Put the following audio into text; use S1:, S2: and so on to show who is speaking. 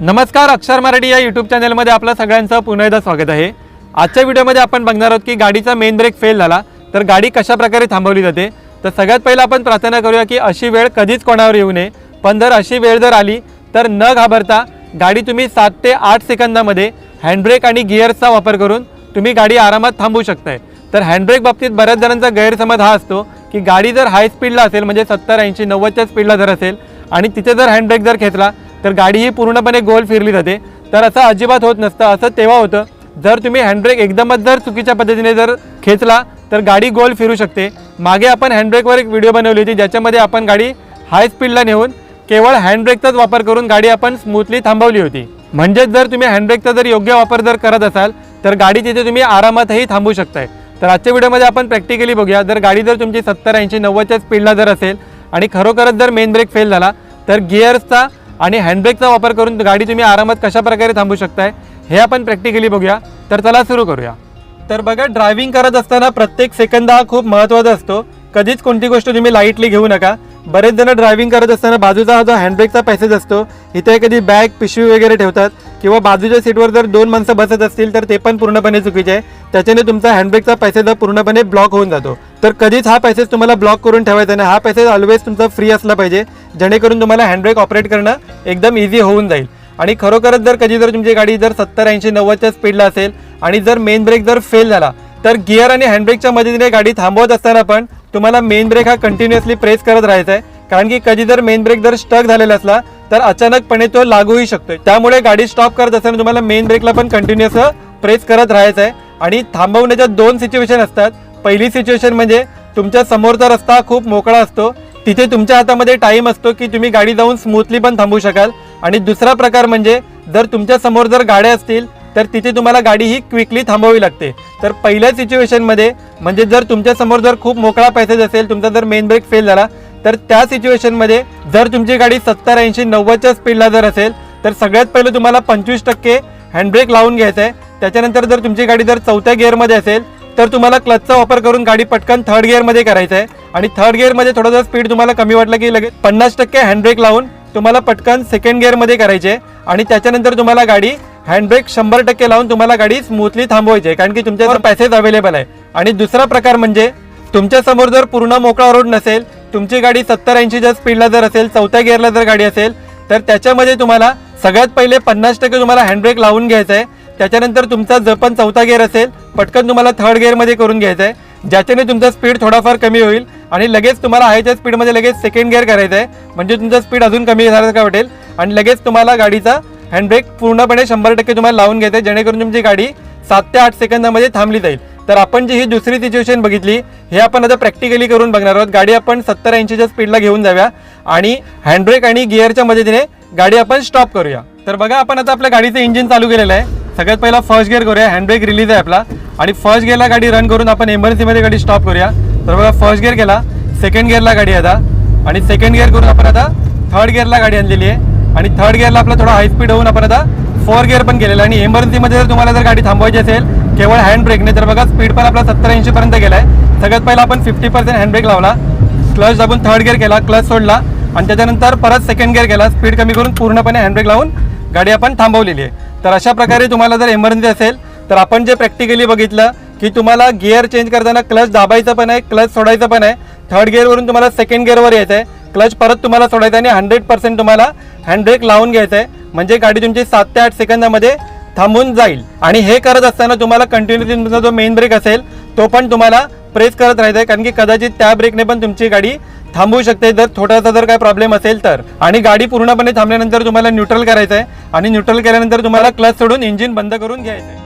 S1: नमस्कार अक्षर मराठी या यूट्यूब चॅनलमध्ये आपलं सगळ्यांचं पुन्हा एकदा स्वागत आहे. आजच्या व्हिडिओमध्ये आपण बघणार आहोत की गाडीचा मेन ब्रेक फेल झाला तर गाडी कशा प्रकारे थांबवली जाते? तर सगळ्यात पहिलं आपण प्रार्थना करूया की अशी वेळ कधीच कोणावर येऊ नये पण जर अशी वेळ जर आली तर न घाबरता गाडी तुम्ही सात ते आठ सेकंदामध्ये हँडब्रेक आणि गिअर्सचा वापर करून तुम्ही गाडी आरामात थांबवू शकताय. तर हँडब्रेक बाबतीत बऱ्याच जणांचा गैरसमज हा असतो की गाडी जर हाय स्पीडला असेल म्हणजे सत्तर ऐंशी नव्वदच्या स्पीडला जर असेल आणि तिथे जर हँडब्रेक जर खेचला तर गाडी ही पूर्णपणे गोल फिरली जाते तर असं अजिबात होत नसतं. असं तेव्हा होतं. जर तुम्ही हँडब्रेक एकदमच जर चुकीच्या पद्धतीने जर खेचला तर गाडी गोल फिरू शकते. मागे आपण हँडब्रेकवर एक व्हिडिओ बनवली होती ज्याच्यामध्ये आपण गाडी हाय स्पीडला नेऊन केवळ हँडब्रेकचाच वापर करून गाडी आपण स्मूथली थांबवली होती. म्हणजेच जर तुम्ही हँडब्रेकचा जर योग्य वापर जर करत असाल तर गाडी तिथे तुम्ही आरामातही थांबू शकताय. तर आजच्या व्हिडिओमध्ये आपण प्रॅक्टिकली बघूया. जर गाडी जर तुमची सत्तर ऐंशी नव्वदच्या स्पीडला जर असेल आणि खरोखरच जर मेन ब्रेक फेल झाला तर गिअर्सचा आणि हँडब्रेकचा वापर करून गाडी तुम्ही आरामात कशा प्रकारे थांबू शकताय हे आपण प्रॅक्टिकली बघूया. तर चला सुरू करूया. तर बघा ड्रायव्हिंग करत असताना प्रत्येक सेकंद हा खूप महत्त्वाचा असतो. कधीच कोणती गोष्ट तुम्ही लाईटली घेऊ नका. बरेच जण ड्रायव्हिंग करत असताना बाजूचा हा जो हँडब्रेकचा पॅसेज असतो इथे कधी बॅग पिशवी वगैरे ठेवतात किंवा बाजूच्या सीटवर जर दोन माणसं बसत असतील तर ते पण पूर्णपणे चुकीचे आहे. त्याच्याने तुमचा हँडब्रेकचा पॅसेज हा पूर्णपणे ब्लॉक होऊन जातो. तर कधीच हा पॅसेज तुम्हाला ब्लॉक करून ठेवायचा नाही. हा पॅसेज ऑलवेज तुमचा फ्री असला पाहिजे. जेणेकरून तुम्हाला हँडब्रेक ऑपरेट करणं एकदम इझी होऊन जाईल. आणि खरोखरच जर कधी जर तुमची गाडी जर सत्तर ऐंशी नव्वदच्या स्पीडला असेल आणि जर मेन ब्रेक जर फेल झाला तर गिअर आणि हँडब्रेकच्या मदतीने गाडी थांबवत असताना पण तुम्हाला मेन ब्रेक हा कंटिन्युअसली प्रेस करत राहायचा आहे. कारण की कधी जर मेन ब्रेक जर स्टक झालेला असला तर अचानकपणे तो लागूही शकतोय. त्यामुळे गाडी स्टॉप करत असताना तुम्हाला मेन ब्रेकला पण कंटिन्युअस प्रेस करत राहायचं आहे. आणि थांबवण्याच्या दोन सिच्युएशन असतात. पहिली सिच्युएशन म्हणजे तुमच्या समोरचा रस्ता खूप मोकळा असतो. तिथे तुमच्या हातामध्ये टाईम असतो की तुम्ही गाडी जाऊन स्मूथली पण थांबू शकाल. आणि दुसरा प्रकार म्हणजे जर तुमच्यासमोर जर गाड्या असतील तर तिथे तुम्हाला गाडी ही क्विकली थांबवावी लागते. तर पहिल्या सिच्युएशनमध्ये म्हणजे जर तुमच्यासमोर जर खूप मोकळा पॅसेज असेल तुमचा जर मेन ब्रेक फेल झाला तर त्या सिच्युएशनमध्ये जर तुमची गाडी सत्तर ऐंशी नव्वदच्या स्पीडला जर असेल तर सगळ्यात पहिलं तुम्हाला पंचवीस टक्के हँडब्रेक लावून घ्यायचं आहे त्याच्यानंतर जर तुमची गाडी जर चौथ्या गिअरमध्ये असेल तर तुम्हाला क्लचचा वापर करून गाडी पटकन थर्ड गिअरमध्ये करायचं आहे आणि थर्ड गिअरमध्ये थोडंसं स्पीड तुम्हाला कमी वाटलं की लगेच पन्नास टक्के हँडब्रेक लावून तुम्हाला पटकन सेकंड गिअरमध्ये करायचे. आहे आणि त्याच्यानंतर तुम्हाला गाडी हँडब्रेक शंभर टक्के लावून तुम्हाला गाडी स्मूथली थांबवायची आहे. कारण की तुमच्यावर पॅसेज अवेलेबल आहे. आणि दुसरा प्रकार म्हणजे तुमच्यासमोर जर पूर्ण मोकळा रोड नसेल तुमची गाडी सत्तर ऐंशीच्या स्पीडला जर असेल चौथ्या गिअरला जर गाडी असेल तर त्याच्यामध्ये तुम्हाला सगळ्यात पहिले पन्नास टक्के तुम्हाला हँडब्रेक लावून घ्यायचा आहे. त्याच्यानंतर तुमचा जर पण चौथा गिअर असेल. पटकन तुम्हाला थर्ड गिअरमध्ये करून घ्यायचा आहे ज्याच्याने तुमचा स्पीड थोडाफार कमी होईल आणि लगेच तुम्हाला हायच्या स्पीडमध्ये लगेच सेकंड गिअर करायचं आहे म्हणजे तुमचा स्पीड अजून कमी झाल्यासारखं वाटेल? आणि लगेच तुम्हाला गाडीचा हँडब्रेक पूर्णपणे शंभर टक्के तुम्हाला लावून घ्यायचं आहे जेणेकरून तुमची गाडी सात ते आठ सेकंदामध्ये थांबली जाईल. तर आपण जी ही दुसरी सिच्युएशन बघितली हे आपण आता प्रॅक्टिकली करून बघणार आहोत. गाडी आपण सत्तर ऐंशीच्या स्पीडला घेऊन जाऊया. आणि हँडब्रेक आणि गिअरच्या मदतीने गाडी आपण स्टॉप करूया. तर बघा आपण आता आपल्या गाडीचं इंजिन चालू केलेलं आहे. सगळ्यात पहिला फर्स्ट गिअर करूया. हँडब्रेक रिलीज आहे आपला. आणि फर्स्ट गिअरला गाडी रन करून आपण एमर्जन्सीमध्ये गाडी स्टॉप करूया. तर बघा फर्स्ट गिअर केला. सेकंड गिअरला गाडी आता. आणि सेकंड गिअर करून आपण आता थर्ड गिअरला गाडी आणलेली आहे. आणि थर्ड गिअरला आपला थोडा हाय स्पीड होऊन आपण आता फोर गिअर पण केलेला आणि एमर्जन्सीमध्ये जर तुम्हाला जर गाडी थांबवायची असेल केवळ हँड ब्रेकने तर बघा स्पीड पण आपला सत्तर ऐंशीपर्यंत गेला आहे सगळ्यात पहिला आपण फिफ्टी पर्सेंट हँड ब्रेक लावला. क्लच दाबून थर्ड गिअर केला. क्लच सोडला. आणि त्याच्यानंतर परत सेकंड गिअर केला. स्पीड कमी करून पूर्णपणे हँडब्रेक लावून गाडी आपण थांबवलेली आहे. तर अशा प्रकारे तुम्हाला जर एमर्जन्सी असेल तर आपण जे प्रॅक्टिकली बघितलं की तुम्हाला गिअर चेंज करताना क्लच दाबायचं पण आहे क्लच सोडायचं पण आहे. थर्ड गिअरवरून तुम्हाला सेकंड गिअरवर यायचं आहे क्लच परत तुम्हाला सोडायचं आहे आणि हंड्रेड पर्सेंट तुम्हाला हँडब्रेक लावून घ्यायचं आहे म्हणजे गाडी तुमची सात ते आठ सेकंदामध्ये थांबून जाईल. आणि हे करत असताना तुम्हाला कंटिन्युअसली तुमचा जो मेन ब्रेक असेल तो पण तुम्हाला प्रेस करत राहायचं आहे कारण की कदाचित त्या ब्रेकने पण तुमची गाडी थांबवू शकते. जर थोडासा जर काय प्रॉब्लेम असेल तर. आणि गाडी पूर्णपणे थांबल्यानंतर तुम्हाला न्यूट्रल करायचं आहे आणि न्यूट्रल केल्यानंतर तुम्हाला क्लच सोडून इंजिन बंद करून घ्यायचं आहे